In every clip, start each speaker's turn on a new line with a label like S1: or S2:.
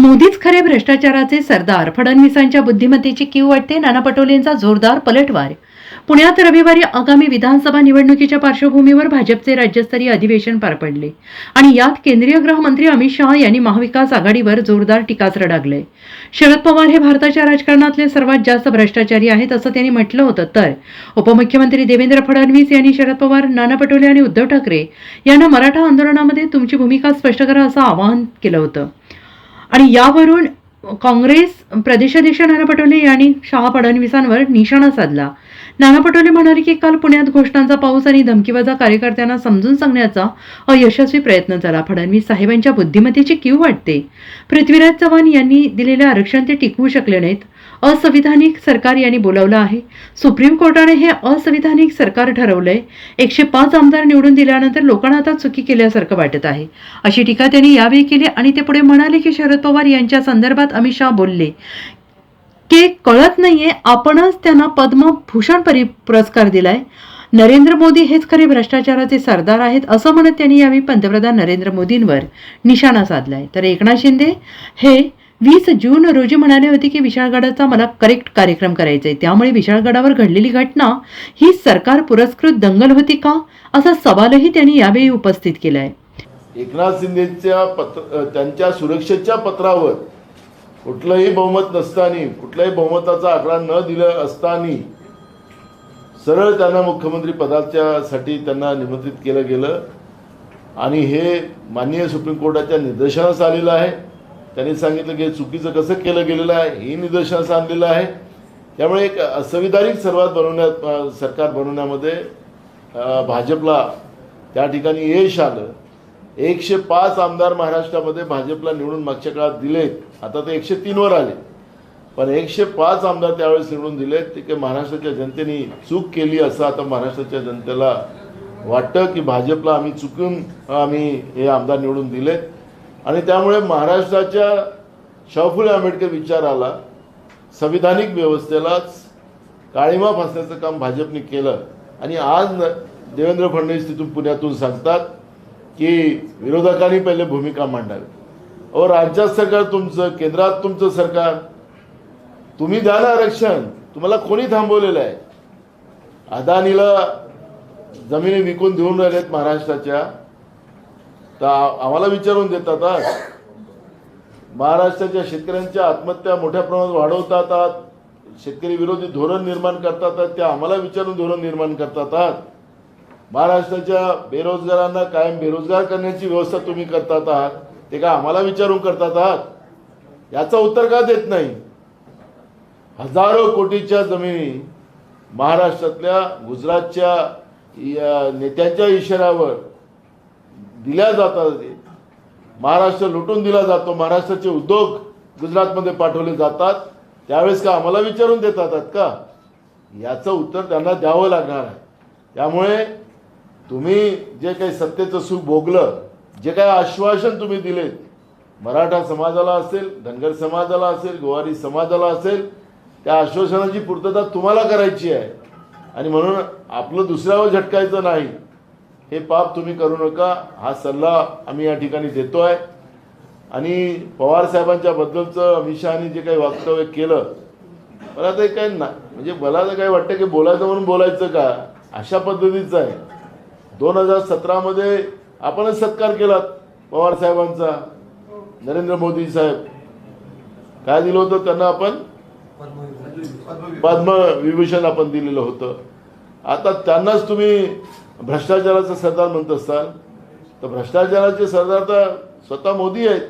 S1: मोदीच खरे भ्रष्टाचाराचे सरदार. फडणवीसांच्या बुद्धिमत्तेची कीव वाटते नाना पटोलेंचा जोरदार पलटवार. पुण्यात रविवारी आगामी विधानसभा निवडणुकीच्या पार्श्वभूमीवर भाजपचे राज्यस्तरीय अधिवेशन पार पडले. आणि यात केंद्रीय गृहमंत्री अमित शहा यांनी महाविकास आघाडीवर जोरदार टीकास्त्र डागले शरद पवार हे भारताच्या राजकारणातले सर्वात जास्त भ्रष्टाचारी आहेत असं त्यांनी म्हटलं होतं. तर उपमुख्यमंत्री देवेंद्र फडणवीस यांनी शरद पवार नाना पटोले आणि उद्धव ठाकरे यांना मराठा आंदोलनामध्ये तुमची भूमिका स्पष्ट करा असं आवाहन केलं होतं. आणि यावरून काँग्रेस प्रदेशाध्यक्ष नाना पटोले यांनी शहा फडणवीसांवर निशाणा साधला. नाना पटोले म्हणाले की काल पुण्यात घोषणांचा पाऊस आणि धमकीबाजा कार्यकर्त्यांना समजून सांगण्याचा अयशस्वी प्रयत्न झाला. फडणवीस साहेबांच्या बुद्धिमत्तेची क्यू वाटते. पृथ्वीराज चव्हाण यांनी दिलेले आरक्षण ते टिकवू शकले नाहीत. असंविधानिक सरकार यांनी बोलावलं आहे. सुप्रीम कोर्टाने हे असंविधानिक सरकार ठरवलंय. एकशे पाच आमदार निवडून दिल्यानंतर लोकांना आता चुकी केल्यासारखं वाटत आहे. अशी टीका त्यांनी यावेळी केली आणि ते पुढे म्हणाले की शरद पवार यांच्या संदर्भात अमित शहा बोलले की कळत नाहीये आपणच त्यांना पद्मभूषण परि पुरस्कार दिलाय. नरेंद्र मोदी हेच खरे भ्रष्टाचाराचे सरदार आहेत असं म्हणत त्यांनी यावेळी पंतप्रधान नरेंद्र मोदींवर निशाणा साधलाय. तर एकनाथ शिंदे हे वीस जून रोजी म्हणाले होते की विशाळगडाचा मला करेक्ट कार्यक्रम करायचा आहे त्यामुळे विशाळगडावर घडलेली घटना ही सरकार पुरस्कृत दंगल होती का? असा सवालही त्यांनी यावेळी उपस्थित केलाय.
S2: एकनाथ शिंदेच्या पत्र त्यांच्या सुरक्षेच्या पत्रावर कुठलंही बहुमत नसताना कुठल्याही बहुमताचा आकडा न दिलं असताना सरळ त्यांना मुख्यमंत्री पदाच्या साठी त्यांना निमंत्रित केलं गेलं. आणि हे माननीय सुप्रीम कोर्टाच्या निदर्शनास आलेलं आहे. त्यांनी सांगितलं की हे चुकीचं कसं केलं गेलेलं आहे हे निदर्शनास आणलेलं आहे. त्यामुळे एक असंविधानिक सर्वात बनवण्यात सरकार बनवण्यामध्ये भाजपला त्या ठिकाणी यश आलं. एकशे पाच आमदार महाराष्ट्रामध्ये भाजपला निवडून मागच्या काळात दिलेत. आता ते एकशे तीनवर आले. पण एकशे पाच आमदार त्यावेळेस निवडून दिलेत ते काही महाराष्ट्राच्या जनतेने चूक केली असं आता महाराष्ट्राच्या जनतेला वाटतं की भाजपला आम्ही चुकून आम्ही हे आमदार निवडून दिलेत. आणि त्यामुळे महाराष्ट्राच्या शाहफुले आंबेडकर विचाराला संविधानिक व्यवस्थेलाच काळीमा फासण्याचं काम भाजपने केलं. आणि आज देवेंद्र फडणवीस तिथून पुण्यातून सांगतात की विरोधकांनी पहिले भूमिका मांडावी. अहो राज्यात सरकार तुमचं केंद्रात तुमचं सरकार. तुम्ही द्या ना आरक्षण. तुम्हाला कोणी थांबवलेलं आहे? अदानीला जमिनी विकून देऊन राहिलेत महाराष्ट्राच्या. तर आम्हाला विचारून देतात आज महाराष्ट्राच्या शेतकऱ्यांच्या आत्महत्या मोठ्या प्रमाणात वाढवतात शेतकरी विरोधी धोरण निर्माण करतात त्या आम्हाला विचारून धोरण निर्माण करतात महाराष्ट्राच्या बेरोजगारांना कायम बेरोजगार करण्याची व्यवस्था तुम्ही करतात आहात ते का आम्हाला विचारून करतात आहात? याचं उत्तर का देत नाही? हजारो कोटीच्या जमिनी महाराष्ट्रातल्या गुजरातच्या या नेत्यांच्या इशाऱ्यावर दिल्या जातात. महाराष्ट्र लुटून दिला जातो महाराष्ट्राचे उद्योग गुजरातमध्ये पाठवले जातात. त्यावेळेस का आम्हाला विचारून देतात का? याचं उत्तर त्यांना द्यावं लागणार आहे. त्यामुळे तुम्ही जे काही सत्तेचं सुख भोगलं जे काही आश्वासन तुम्ही दिलेत मराठा समाजाला असेल धनगर समाजाला असेल गोवारी समाजाला असेल त्या आश्वासनाची पूर्तता तुम्हाला करायची आहे. आणि म्हणून आपलं दुसऱ्यावर झटकायचं नाही. हे पाप तुम्ही करू नका. हा सल्ला आम्ही या ठिकाणी देतो आहे आणि पवार साहेबांच्या बद्दलचं अमित शहानी जे काही वक्तव्य केलं मला ते काही ना म्हणजे मला तर काय वाटतं की बोलायचं म्हणून बोलायचं का? अशा पद्धतीचं आहे. दोन हजार सतरामध्ये आपणच सत्कार केलात पवार साहेबांचा नरेंद्र मोदी साहेब. काय दिलं होतं त्यांना आपण? पद्म विभूषण आपण दिलेलं होतं. आता त्यांनाच तुम्ही भ्रष्टाचाराचं सरदार म्हणत असाल. तर भ्रष्टाचाराचे सरदार तर स्वतः मोदी आहेत.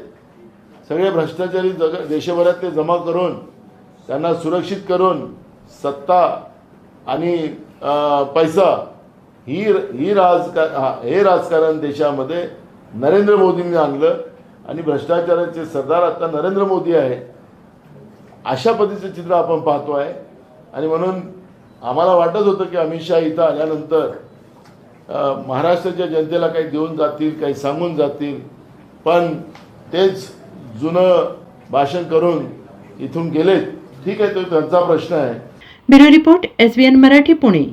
S2: सगळे भ्रष्टाचारी जग देशभरात ते जमा करून त्यांना सुरक्षित करून सत्ता आणि पैसा ही ही राजकार हे राजकारण देशामध्ये नरेंद्र मोदींनी आणलं आणि भ्रष्टाचाराचे सरदार आता नरेंद्र मोदी आहे. अशा पद्धतीचं चित्र आपण पाहतो आहे. आणि म्हणून आम्हाला वाटत होतं की अमित शहा इथं आल्यानंतर महाराष्ट्राच्या जनतेला काही देऊन जातील काही सांगून जातील. पण तेच जुनं भाषण करून इथून गेलेत. ठीक आहे तो त्यांचा प्रश्न आहे.
S1: Bureau report S Marathi Pune.